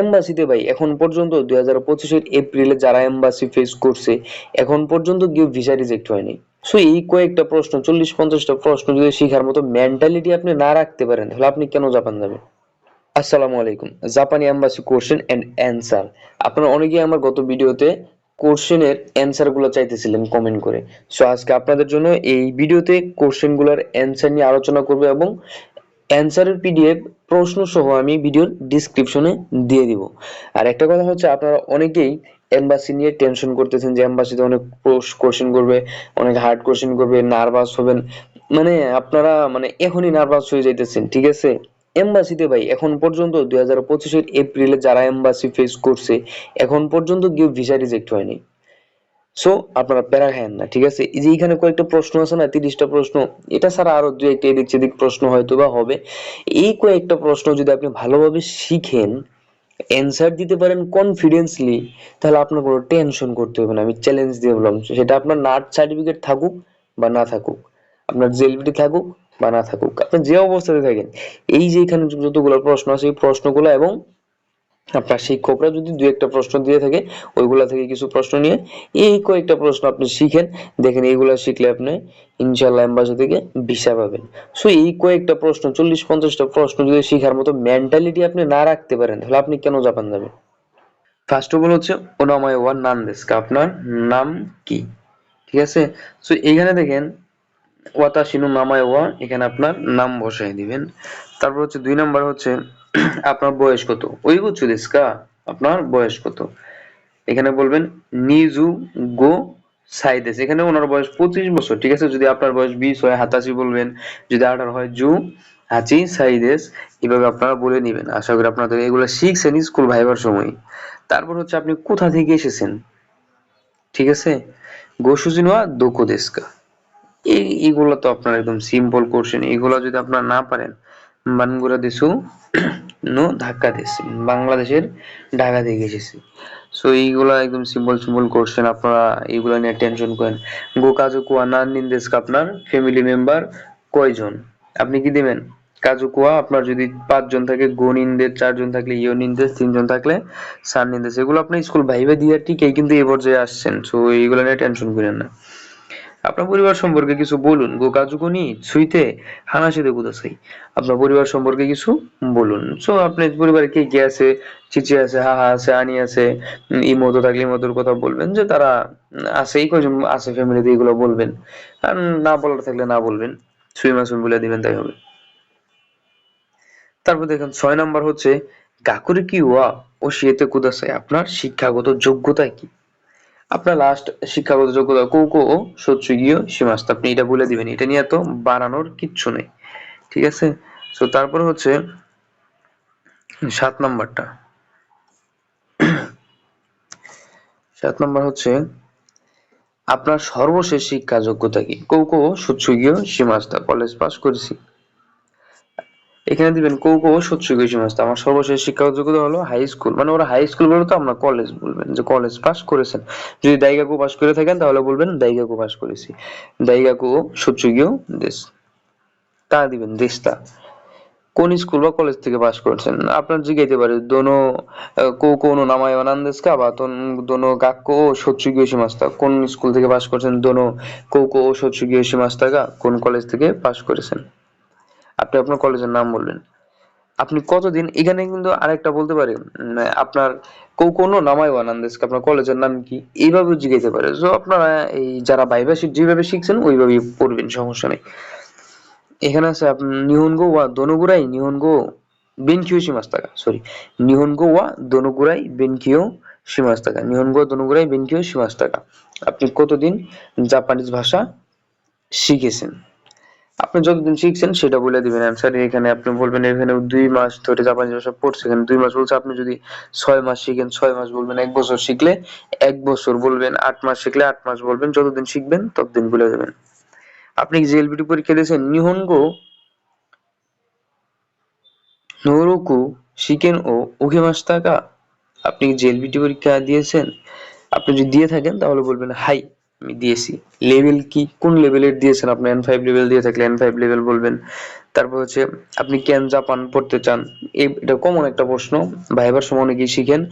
এমবাসিতে ভাই, এখন পর্যন্ত দুই হাজার পঁচিশের এপ্রিলে যারা এমবাসি ফেস করছে, এখন পর্যন্ত কেউ ভিসা রিজেক্ট হয়নি। সো এই কয়েকটা প্রশ্ন, চল্লিশ, পঞ্চাশটা প্রশ্ন যদি শেখার মতো মেন্টালিটি আপনি না রাখতে পারেন, তাহলে আপনি কেন জাপান যাবেন? আসসালামু আলাইকুম। জাপানি এম্বাসি কোশ্চেন এন্ড অ্যান্সার আপনারা অনেকেই আমার গত ভিডিওতে কোশ্চেনের অ্যান্সারগুলো চাইতেছিলেন কমেন্ট করে। সো আজকে আপনাদের জন্য এই ভিডিওতে কোশ্চেনগুলার অ্যান্সার নিয়ে আলোচনা করব এবং অ্যান্সারের পিডিএফ প্রশ্ন সহ আমি ভিডিওর ডিসক্রিপশনে দিয়ে দিব। আর একটা কথা হচ্ছে, আপনারা অনেকেই এম্বাসি নিয়ে টেনশন করতেছেন যে এম্বাসিতে অনেক কোশ্চেন করবে, অনেক হার্ড কোশ্চেন করবে নার্ভাস হবেন। মানে আপনারা মানে এখনই নার্ভাস হয়ে যাইতেছেন, ঠিক আছে? এমবাসিতে ভাই, এখন পর্যন্ত দুই হাজার পঁচিশের এপ্রিলে যারা এমবাসি ফেস করছে, এখন পর্যন্ত কেউ ভিসা রিজেক্ট হয়নি। সো আপনারা প্যারা খায়েন না, ঠিক আছে? যে এখানে কয়েকটা প্রশ্ন আছে না, তিরিশটা প্রশ্ন, এটা ছাড়া আরও দু একটা এদিক সেদিক প্রশ্ন হয়তো বা হবে। এই কয়েকটা প্রশ্ন যদি আপনি ভালোভাবে শিখেন অ্যান্সার দিতে পারেন কনফিডেন্সলি তাহলে আপনার কোনো টেনশন করতে হবে না। আমি চ্যালেঞ্জ দিয়ে বললাম, সেটা আপনার নার্স সার্টিফিকেট থাকুক বা না থাকুক, আপনার জেলবিটি থাকুক বা না থাকুক। আপনি যে অবস্থাতে থাকেন, এই যে এখানে যতগুলো প্রশ্ন আছে, এই প্রশ্নগুলো এবং আপনার শিক্ষকরা যদি দু একটা প্রশ্ন দিয়ে থাকে, ওইগুলা থেকে কিছু প্রশ্ন নিয়ে এই কয়েকটা প্রশ্ন আপনি শিখেন, দেখেন এইগুলা শিখলে আপনি ইনশাল্লাহ এম্বাসি থেকে ভিসা পাবেন। সো এই কয়েকটা প্রশ্ন, চল্লিশ পঞ্চাশটা প্রশ্ন যদি শিখার মতো মেন্টালিটি আপনি না রাখতে পারেন, তাহলে আপনি কেন জাপান যাবেন? ফার্স্ট অফ অল হচ্ছে ওনামায় ওয়ান নাম আপনার নাম কি? ঠিক আছে? সো এইখানে দেখেন ওয়াতাশিনু নামায় ওয়া, এখানে আপনার নাম বসাই দিবেন। তারপর হচ্ছে দুই নাম্বার হচ্ছে, আপনার বয়স কত? ওই বুঝছ দেশকা আপনার বয়স কত? এখানে বলবেন, নিজু গো সাইদেস। এখানে ওনার বয়স পঁচিশ বছর, ঠিক আছে? যদি আপনার বয়স বিশ হয়, হাতাশি বলবেন, যদি আঠারো হয়, জু, হাঁচি, সাইদেস, এভাবে আপনারা বলে নেবেন। আশা করি আপনাদের এগুলো শিখছেন স্কুল ভাইবার সময়। তারপর হচ্ছে আপনি কোথা থেকে এসেছেন? ঠিক আছে? গোসুজিনোয়া দোকো দেশকা। এই, এইগুলো তো আপনার একদম সিম্পল কোশ্চেন এগুলো যদি আপনারা না পারেন বানগুড়া দেশু নো ঢাকা দেশ বাংলাদেশের ঢাকা থেকে এসেছি সো এইগুলা একদম সিম্পল সিম্পল কোশ্চেন আপনারা এইগুলা নিয়ে টেনশন করেন। গো কাজু কুয়া নান নিন্দেশ আপনার ফ্যামিলি মেম্বার কয়জন? আপনি কি দিবেন? কাজু কুয়া আপনার যদি পাঁচজন থাকে গো নিন্দের চারজন থাকলে ইয়ো নিন্দেশ তিনজন থাকলে সান নিন্দেশ এগুলো আপনি স্কুল ভাইবে দিয়ে ঠিকই কিন্তু এই পর্যায়ে আসছেন। সো এইগুলো নিয়ে টেনশন করেন না। আপনার পরিবার সম্পর্কে কিছু বলুন। গোকাজুকুনি ছুঁইতে হানাসিতে কুদাসাই আপনার পরিবার সম্পর্কে কিছু বলুন। সো আপনার পরিবারে কে কে আছে? চিচি আছে, হাহা আছে, আনি আছে? ইমতো থাকলে ইমতোর কথা বলবেন যে তারা আছে, এই কয়জন আছে ফ্যামিলিতে এগুলো বলবেন। আর না বলার থাকলে না বলবেন। সুই মাসুম বলে দিবেন, তাই হবে। তারপর দেখেন, ছয় নাম্বার হচ্ছে গাকুরি কি ওয়া ও শিয়েতে কুদাসাই আপনার শিক্ষাগত যোগ্যতা কি? আপনার লাস্ট শিক্ষাগত যোগ্যতা কৌকো ও সৎসুগীয় সীমাস্ত। আপনি এটা বলে দিবেন। এটা নিয়ে তো বানানোর কিচ্ছু নেই। ঠিক আছে? তো তারপর হচ্ছে সাত নাম্বারটা। সাত নাম্বার হচ্ছে, আপনার সর্বশেষ শিক্ষা যোগ্যতা কি কৌকো সৎসুগীয় সীমাস্তা। কলেজ পাস করেছি। এখানে দিবেন কৌকো সৎসুগীয় সীমাস্তা আমার সর্বশেষ শিক্ষা যোগ্যতা হলো হাই স্কুল মানে ওরা হাই স্কুল বলে তো আমরা কলেজ বলবেন, যে কলেজ পাস করেছেন। যদি দাইগাকু পাস করে থাকেন, তাহলে বলবেন দাইগাকু পাস করেছি। দাইগাকু সৎসুগীয় দেশ। তা দিবেন, দেশটা। কোন স্কুল বা কলেজ থেকে পাস করেছেন? আপনার জিজ্ঞাইতে পারে, দোনো কো কোনো নামায় অনান্দেস্কা বা দোনো গাক্কো ও সৎসুগীয় সীমাস্তা কোন স্কুল থেকে পাস করেছেন, দোনো কৌকো ও সৎসুগীয় সীমাস্তাগা কোন কলেজ থেকে পাস করেছেন? আপনি আপনার কলেজের নাম বলবেন আপনি কতদিন, এখানে কিন্তু আরেকটা বলতে পারি আপনার কৌ, কোনো নামায় আনন্দেশ আপনার কলেজের নাম কি? এইভাবে জিজ্ঞাসা পারে তো আপনারা এই যারা ভাইবা যেভাবে শিখছেন, ওইভাবেই পড়বেন, সমস্যা নেই। এখানে আছে নিহনগো ওয়া দনুগুরাই নিহনগো বেনকিও সীমাস্তাকা সরি নিহনগো ওয়া দনুগুরাই বেনকিও সীমাস্তাকা, নিহনগো দনুগুরাই বেনকিও সীমাস্তাকা। আপনি কতদিন জাপানিজ ভাষা শিখেছেন? আপনি যতদিন শিখছেন সেটা বলে দিবেন। অ্যান্সার এখানে আপনি বলবেন, এখানে দুই মাস ধরে জাপানি ভাষা পড়ছে, এখানে দুই মাস বলছে, আপনি যদি ছয় মাস শিখেন, ছয় মাস বলবেন, এক বছর শিখলে এক বছর বলবেন, আট মাস শিখলে আট মাস বলবেন, যতদিন শিখবেন ততদিন বলে দেবেন। আপনি জেএলবিটি পরীক্ষা দিয়েছেন? নিহনগো নোরোকু শিকেন ও উগে মাস টাকা আপনি জেএলবিটি পরীক্ষা দিয়েছেন? আপনি যদি দিয়ে থাকেন তাহলে বলবেন, হাই। দিয়েছি। লেভেল কি? কোন লেভেলের দিয়েছেন আপনি? এন ফাইভ লেভেল দিয়ে থাকলে এন ফাইভ লেভেল বলবেন। তারপর হচ্ছে, আপনি কেন জাপান পড়তে চান? এটা কমন একটা প্রশ্ন। ভাইবার সময় অনেকেই শিখেন।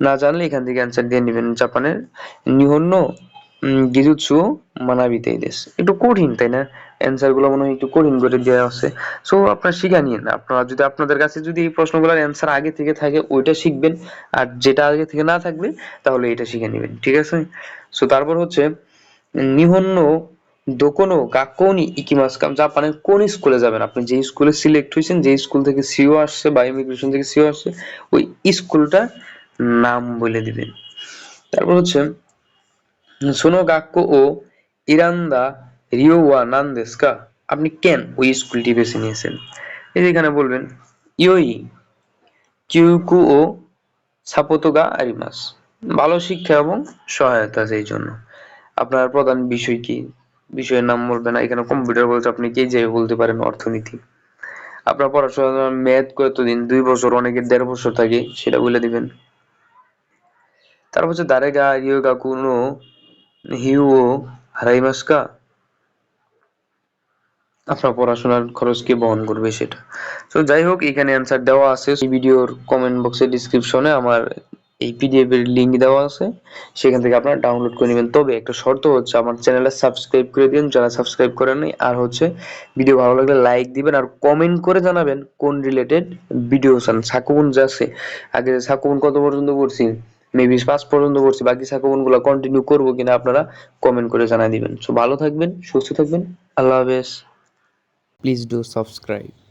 না জানলে এখান থেকে অ্যান্সার দিয়ে নেবেন জাপানের নিহন্য গিজুৎসু মানাবিতে দেশ একটু কঠিন, তাই না? অ্যান্সারগুলো মনে হয় একটু কঠিন করে দেওয়া আছে। সো আপনারা শিখা নিন। আপনারা যদি আপনাদের কাছে যদি এই প্রশ্নগুলোর অ্যান্সার আগে থেকে থাকে, ওইটা শিখবেন। আর যেটা আগে থেকে না থাকবে, তাহলে এটা শিখে নেবেন। ঠিক আছে? সো তারপর হচ্ছে নিহন্য দোকোনো গাক্কৌনি ইকিমাসকাম জাপানের কোন স্কুলে যাবেন? আপনি যে স্কুলে সিলেক্ট হয়েছেন যে স্কুল থেকে সিও আসছে বা ইমিগ্রেশন থেকে সিও আসছে, ওই স্কুলটার নাম বলে দিবেন। তারপর হচ্ছে, সোনো গাক্কো ও ইরান্দা রিওয়া নান্দেস্কা আপনি কেন ওই স্কুলটি বেছে নিয়েছেন? এই যে এখানে বলবেন, ইয়োই কিউকু ও সাপোতোগা আরিমাস। ভালো শিক্ষা এবং সহায়তা সেই জন্য। আপনার প্রধান বিষয় কি? বিষয়ের নাম বলবেন এখানে কম্পিউটার বলতে আপনি কে যাই বলতে পারেন অর্থনীতি। আপনার পড়াশোনা ম্যাথ কতদিন দুই বছর অনেকের দেড় বছর থাকে, সেটা বলে দিবেন। তারপর হচ্ছে দারেগা ইয়োগা কুনো, হিউও হারাইমাস্কা আপনার পড়াশোনার খরচ কে বহন করবে সেটা। তো যাই হোক, এখানে অ্যান্সার দেওয়া আছে। ভিডিওর কমেন্ট বক্সের ডিসক্রিপশনে আমার এই পিডিএফ এর লিংক দেওয়া আছে। সেখান থেকে আপনারা ডাউনলোড করে নেবেন। তবে একটা শর্ত হচ্ছে, আমার চ্যানেলে সাবস্ক্রাইব করে দিন। যারা সাবস্ক্রাইব করেন আর হচ্ছে ভিডিও ভালো লাগলে লাইক দিবেন আর কমেন্ট করে জানাবেন কোন রিলেটেড ভিডিও চান সাকুবন যে আছে, আগে সাকুবন কত পর্যন্ত করছি মেবি পাঁচ পর্যন্ত করছি বাকি সাকুবনগুলো কন্টিনিউ করব কিনা আপনারা কমেন্ট করে জানাই দিবেন। সো ভালো থাকবেন, সুস্থ থাকবেন। আল্লাহ হাফেজ। Please do subscribe.